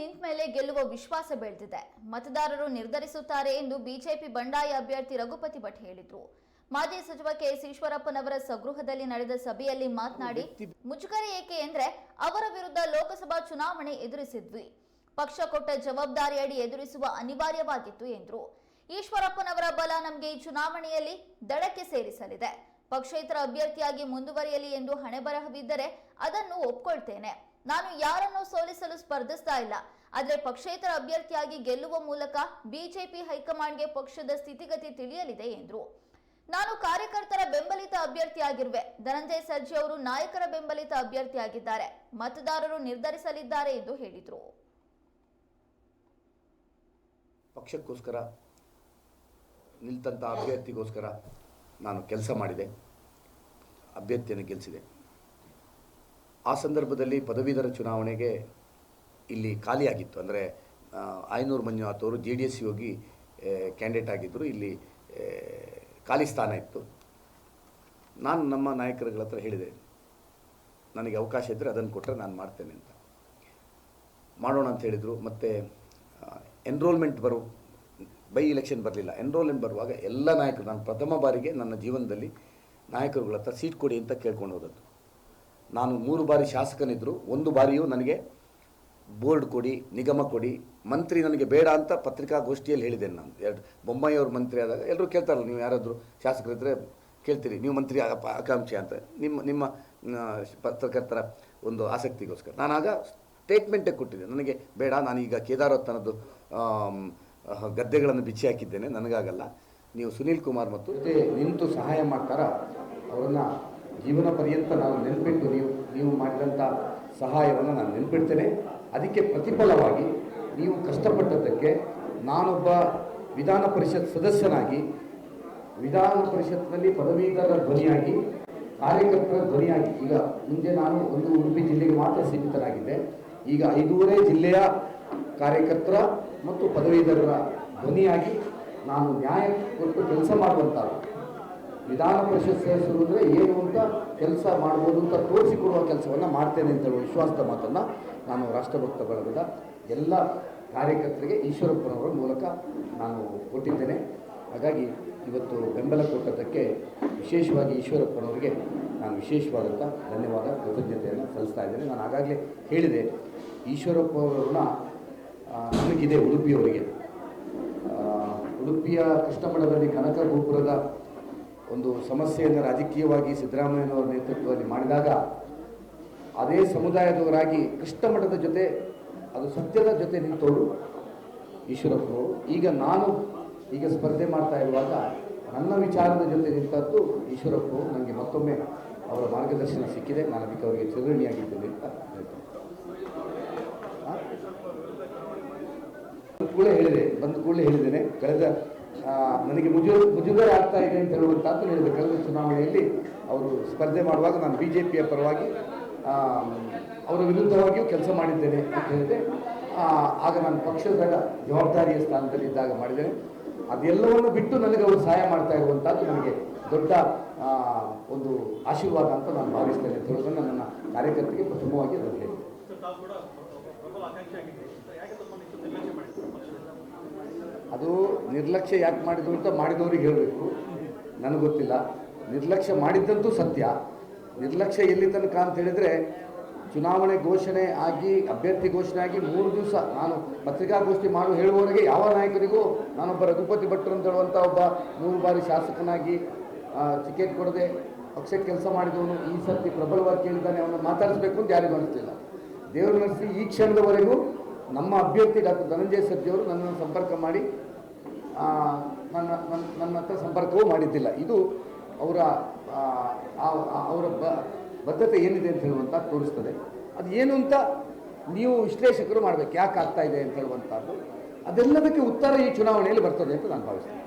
ನಿಂತ ಮೇಲೆ ಗೆಲ್ಲುವ ವಿಶ್ವಾಸ ಬೆಳೆದಿದೆ ಮತದಾರರು ನಿರ್ಧರಿಸುತ್ತಾರೆ ಎಂದು ಬಿಜೆಪಿ ಬಂಡಾಯ ಅಭ್ಯರ್ಥಿ ರಘುಪತಿ ಭಟ್ ಹೇಳಿದ್ರು. ಮಾಜಿ ಸಚಿವ ಕೆಎಸ್ ಈಶ್ವರಪ್ಪನವರ ಸ್ವಗೃಹದಲ್ಲಿ ನಡೆದ ಸಭೆಯಲ್ಲಿ ಮಾತನಾಡಿ, ಮುಜುಗರ ಏಕೆ ಎಂದ್ರೆ ಅವರ ವಿರುದ್ಧ ಲೋಕಸಭಾ ಚುನಾವಣೆ ಎದುರಿಸಿದ್ವಿ. ಪಕ್ಷ ಕೊಟ್ಟ ಜವಾಬ್ದಾರಿಯಡಿ ಎದುರಿಸುವ ಅನಿವಾರ್ಯವಾಗಿತ್ತು ಎಂದರು. ಈಶ್ವರಪ್ಪನವರ ಬಲ ನಮಗೆ ಈ ಚುನಾವಣೆಯಲ್ಲಿ ದಡಕ್ಕೆ ಸೇರಿಸಲಿದೆ. ಪಕ್ಷೇತರ ಅಭ್ಯರ್ಥಿಯಾಗಿ ಮುಂದುವರಿಯಲಿ ಎಂದು ಹಣೆಬರಹವಿದ್ದರೆ ಅದನ್ನು ಒಪ್ಕೊಳ್ತೇನೆ. ನಾನು ಯಾರನ್ನು ಸೋಲಿಸಲು ಸ್ಪರ್ಧಿಸ್ತಾ ಇಲ್ಲ. ಆದರೆ ಪಕ್ಷೇತರ ಅಭ್ಯರ್ಥಿಯಾಗಿ ಗೆಲ್ಲುವ ಮೂಲಕ ಬಿಜೆಪಿ ಹೈಕಮಾಂಡ್ಗೆ ಪಕ್ಷದ ಸ್ಥಿತಿಗತಿ ತಿಳಿಯಲಿದೆ ಎಂದರು. ನಾನು ಕಾರ್ಯಕರ್ತರ ಬೆಂಬಲಿತ ಅಭ್ಯರ್ಥಿಯಾಗಿರುವೆ. ಧನಂಜಯ ಸರ್ಜಿ ಅವರು ನಾಯಕರ ಬೆಂಬಲಿತ ಅಭ್ಯರ್ಥಿಯಾಗಿದ್ದಾರೆ. ಮತದಾರರು ನಿರ್ಧರಿಸಲಿದ್ದಾರೆ ಎಂದು ಹೇಳಿದರು. ಪಕ್ಷಕ್ಕೋಸ್ಕರ ನಿಲ್ತಂಥ ಅಭ್ಯರ್ಥಿಗೋಸ್ಕರ ನಾನು ಕೆಲಸ ಮಾಡಿದೆ. ಅಭ್ಯರ್ಥಿಯನ್ನು ಗೆಲ್ಲಿಸಿದೆ ಆ ಸಂದರ್ಭದಲ್ಲಿ ಪದವೀಧರ ಚುನಾವಣೆಗೆ ಇಲ್ಲಿ ಖಾಲಿಯಾಗಿತ್ತು. ಅಂದರೆ ಆಯನೂರು ಮಂಜುನಾಥ್ ಅವರು ಜೆ ಡಿ ಎಸ್ ಹೋಗಿ ಕ್ಯಾಂಡಿಡೇಟ್ ಆಗಿದ್ದರು ಇಲ್ಲಿ ಖಾಲಿ ಸ್ಥಾನ ಇತ್ತು. ನಾನು ನಮ್ಮ ನಾಯಕರುಗಳ ಹತ್ರ ಹೇಳಿದೆ, ನನಗೆ ಅವಕಾಶ ಇದ್ದರೆ ಅದನ್ನು ಕೊಟ್ಟರೆ ನಾನು ಮಾಡ್ತೇನೆ ಅಂತ. ಮಾಡೋಣ ಅಂತ ಹೇಳಿದರು. ಮತ್ತು ಎನ್ರೋಲ್ಮೆಂಟ್ ಬರು ಬೈ ಇಲೆಕ್ಷನ್ ಬರಲಿಲ್ಲ. ಎನ್ರೋಲ್ಮೆಂಟ್ ಬರುವಾಗ ಎಲ್ಲ ನಾಯಕರು, ನಾನು ಪ್ರಥಮ ಬಾರಿಗೆ ನನ್ನ ಜೀವನದಲ್ಲಿ ನಾಯಕರುಗಳ ಹತ್ರ ಸೀಟ್ ಕೊಡಿ ಅಂತ ಕೇಳ್ಕೊಂಡು ಹೋದದ್ದು. ನಾನು ಮೂರು ಬಾರಿ ಶಾಸಕನಿದ್ದರು ಒಂದು ಬಾರಿಯೂ ನನಗೆ ಬೋರ್ಡ್ ಕೊಡಿ, ನಿಗಮ ಕೊಡಿ, ಮಂತ್ರಿ ನನಗೆ ಬೇಡ ಅಂತ ಪತ್ರಿಕಾಗೋಷ್ಠಿಯಲ್ಲಿ ಹೇಳಿದೆ ನಾನು. ಎರಡು ಬೊಮ್ಮಾಯಿ ಮಂತ್ರಿ ಆದಾಗ ಎಲ್ಲರೂ ಕೇಳ್ತಾರಲ್ಲ, ನೀವು ಯಾರಾದರೂ ಶಾಸಕರಿದ್ದರೆ ಕೇಳ್ತೀರಿ, ನೀವು ಮಂತ್ರಿ ಆಗಪ್ಪ ಆಕಾಂಕ್ಷೆ ಅಂತ. ನಿಮ್ಮ ನಿಮ್ಮ ಪತ್ರಕರ್ತರ ಒಂದು ಆಸಕ್ತಿಗೋಸ್ಕರ. ನಾನು ಆಗ ಸ್ಟೇಟ್ಮೆಂಟೇ ಕೊಟ್ಟಿದ್ದೆ. ನನಗೆ ಬೇಡ ನಾನೀಗ ಕೇದಾರತ್ತನದ್ದು ಗದ್ದೆಗಳನ್ನು ಬಿಚ್ಚಿ ಹಾಕಿದ್ದೇನೆ, ನನಗಾಗಲ್ಲ. ನೀವು ಸುನೀಲ್ ಕುಮಾರ್ ಮತ್ತು ನಿಂತು ಸಹಾಯ ಮಾಡ್ತಾರ? ಅವರನ್ನು ಜೀವನ ಪರ್ಯಂತ ನಾನು ನೆನಪಿಟ್ಟು ನೀವು ನೀವು ಮಾಡಿದಂಥ ಸಹಾಯವನ್ನು ನಾನು ನೆನಪಿಡ್ತೇನೆ. ಅದಕ್ಕೆ ಪ್ರತಿಫಲವಾಗಿ ನೀವು ಕಷ್ಟಪಟ್ಟದ್ದಕ್ಕೆ ನಾನೊಬ್ಬ ವಿಧಾನ ಪರಿಷತ್ ಸದಸ್ಯನಾಗಿ, ವಿಧಾನ ಪರಿಷತ್ನಲ್ಲಿ ಪದವೀಧರ ಧ್ವನಿಯಾಗಿ, ಕಾರ್ಯಕರ್ತರ ಧ್ವನಿಯಾಗಿ, ಈಗ ಮುಂದೆ ನಾನು ಒಂದು ಉಡುಪಿ ಜಿಲ್ಲೆಗೆ ಮಾತ್ರ ಸೀಮಿತನಾಗಿದ್ದೆ. ಈಗ ಐದೂರೇ ಜಿಲ್ಲೆಯ ಕಾರ್ಯಕರ್ತರ ಮತ್ತು ಪದವೀಧರರ ಧ್ವನಿಯಾಗಿ ನಾನು ನ್ಯಾಯ ಕೊಟ್ಟು ಕೆಲಸ ಮಾಡುವಂಥದ್ದು. ವಿಧಾನ ಪರಿಷತ್ ಸದಸ್ಯರು ಏನು ಅಂತ ಕೆಲಸ ಮಾಡ್ಬೋದು ಅಂತ ತೋರಿಸಿಕೊಡುವ ಕೆಲಸವನ್ನು ಮಾಡ್ತೇನೆ ಅಂತ ಹೇಳುವ ವಿಶ್ವಾಸದ ಮಾತನ್ನು ನಾನು ರಾಷ್ಟ್ರಭಕ್ತ ಬಳಗದ ಎಲ್ಲ ಕಾರ್ಯಕರ್ತರಿಗೆ ಈಶ್ವರಪ್ಪನವರ ಮೂಲಕ ನಾನು ಕೊಟ್ಟಿದ್ದೇನೆ. ಹಾಗಾಗಿ ಇವತ್ತು ಬೆಂಬಲ ಕೊಟ್ಟದ್ದಕ್ಕೆ ವಿಶೇಷವಾಗಿ ಈಶ್ವರಪ್ಪನವರಿಗೆ ನಾನು ವಿಶೇಷವಾದಂಥ ಧನ್ಯವಾದ, ಕೃತಜ್ಞತೆಯನ್ನು ಸಲ್ಲಿಸ್ತಾ ಇದ್ದೇನೆ. ನಾನು ಆಗಾಗಲೇ ಹೇಳಿದೆ ಈಶ್ವರಪ್ಪ ಅವರನ್ನ ನಮಗಿದೆ ಉಡುಪಿಯವರಿಗೆ. ಉಡುಪಿಯ ಕೃಷ್ಣಮಠದಲ್ಲಿ ಕನಕ ಗೋಪುರದ ಒಂದು ಸಮಸ್ಯೆಯನ್ನು ರಾಜಕೀಯವಾಗಿ ಸಿದ್ದರಾಮಯ್ಯನವರ ನೇತೃತ್ವದಲ್ಲಿ ಮಾಡಿದಾಗ ಅದೇ ಸಮುದಾಯದವರಾಗಿ ಕೃಷ್ಣಮಠದ ಜೊತೆ, ಅದು ಸತ್ಯದ ಜೊತೆ ನಿಂತವರು ಈಶ್ವರಪ್ಪರು ಈಗ ನಾನು ಈಗ ಸ್ಪರ್ಧೆ ಮಾಡ್ತಾ ಇರುವಾಗ ನನ್ನ ವಿಚಾರದ ಜೊತೆ ನಿಂತದ್ದು ಈಶ್ವರಪ್ಪರು ನನಗೆ ಮತ್ತೊಮ್ಮೆ ಅವರ ಮಾರ್ಗದರ್ಶನ ಸಿಕ್ಕಿದೆ, ನಾನು ಅದಕ್ಕೆ ಅವರಿಗೆ ಚಿರಣಿಯಾಗಿದ್ದೇನೆ ಅಂತ ಹೇಳ್ತೇನೆ. ಹೇಳಿದೆ, ಬಂದ ಕೂಡಲೇ ಹೇಳಿದ್ದೇನೆ. ಕಳೆದ ನನಗೆ ಮುಜು, ಮುಜುಗರ ಆಗ್ತಾ ಇದೆ ಅಂತ ಹೇಳುವಂಥದ್ದು ಹೇಳಿದೆ ಕಳೆದ ಚುನಾವಣೆಯಲ್ಲಿ ಅವರು ಸ್ಪರ್ಧೆ ಮಾಡುವಾಗ ನಾನು ಬಿ ಜೆ ಪಿಯ ಪರವಾಗಿ ಅವರ ವಿರುದ್ಧವಾಗಿಯೂ ಕೆಲಸ ಮಾಡಿದ್ದೇನೆ ಅಂತ ಹೇಳಿದೆ. ಆಗ ನಾನು ಪಕ್ಷದ ಜವಾಬ್ದಾರಿಯ ಸ್ಥಾನದಲ್ಲಿ ಇದ್ದಾಗ ಮಾಡಿದ್ದೇನೆ. ಅದೆಲ್ಲವನ್ನು ಬಿಟ್ಟು ನನಗೆ ಅವರು ಸಹಾಯ ಮಾಡ್ತಾ ಇರುವಂಥದ್ದು ನನಗೆ ದೊಡ್ಡ ಒಂದು ಆಶೀರ್ವಾದ ಅಂತ ನಾನು ಭಾವಿಸ್ತೇನೆ. ಅಂತ ಹೇಳೋದನ್ನು ನನ್ನ ಕಾರ್ಯಕರ್ತರಿಗೆ ಪ್ರಥಮವಾಗಿ ಅದನ್ನು ಹೇಳಿದೆ. ಅದು ನಿರ್ಲಕ್ಷ್ಯ ಯಾಕೆ ಮಾಡಿದ್ರು ಅಂತ ಮಾಡಿದವ್ರಿಗೆ ಹೇಳಬೇಕು. ನನಗೆ ಗೊತ್ತಿಲ್ಲ. ನಿರ್ಲಕ್ಷ್ಯ ಮಾಡಿದ್ದಂತೂ ಸತ್ಯ. ನಿರ್ಲಕ್ಷ್ಯ ಎಲ್ಲಿ ತನಕ ಅಂತ ಹೇಳಿದರೆ, ಚುನಾವಣೆ ಘೋಷಣೆ ಆಗಿ, ಅಭ್ಯರ್ಥಿ ಘೋಷಣೆ ಆಗಿ ಮೂರು ದಿವಸ ನಾನು ಪತ್ರಿಕಾಗೋಷ್ಠಿ ಮಾಡು ಹೇಳುವವರೆಗೆ ಯಾವ ನಾಯಕರಿಗೂ ನಾನೊಬ್ಬ ರಘುಪತಿ ಭಟ್ರು ಅಂತ ಹೇಳುವಂಥ ಒಬ್ಬ ಮೂರು ಬಾರಿ ಶಾಸಕನಾಗಿ ಟಿಕೆಟ್ ಕೊಡದೆ ಪಕ್ಷಕ್ಕೆ ಕೆಲಸ ಮಾಡಿದವನು ಈ ಸರ್ತಿ ಪ್ರಬಲವಾಗಿ ಕೇಳಿದ್ದಾನೆ ಅವನು ಮಾತಾಡಿಸ್ಬೇಕು ಅಂತ ಯಾರಿಗೂ ಅನಿಸ್ತಿಲ್ಲ. ದೇವರು ನಡೆಸಿ ಈ ಕ್ಷಣದವರೆಗೂ ನಮ್ಮ ಅಭ್ಯರ್ಥಿ ಡಾಕ್ಟರ್ ಧನಂಜಯ ಸರ್ಜಿಯವರು ನನ್ನನ್ನು ಸಂಪರ್ಕ ಮಾಡಿ ನನ್ನ ನನ್ನ ನನ್ನ ಹತ್ರ ಸಂಪರ್ಕವೂ ಮಾಡಿದ್ದಿಲ್ಲ. ಇದು ಅವರ ಅವರ ಬದ್ಧತೆ ಏನಿದೆ ಅಂತ ಹೇಳುವಂಥ ತೋರಿಸ್ತದೆ. ಅದು ಏನು ಅಂತ ನೀವು ವಿಶ್ಲೇಷಕರು ಮಾಡಬೇಕು. ಯಾಕೆ ಆಗ್ತಾ ಇದೆ ಅಂತ ಹೇಳುವಂಥದ್ದು ಅದೆಲ್ಲದಕ್ಕೆ ಉತ್ತರ ಈ ಚುನಾವಣೆಯಲ್ಲಿ ಬರ್ತದೆ ಅಂತ ನಾನು ಭಾವಿಸ್ತೇನೆ.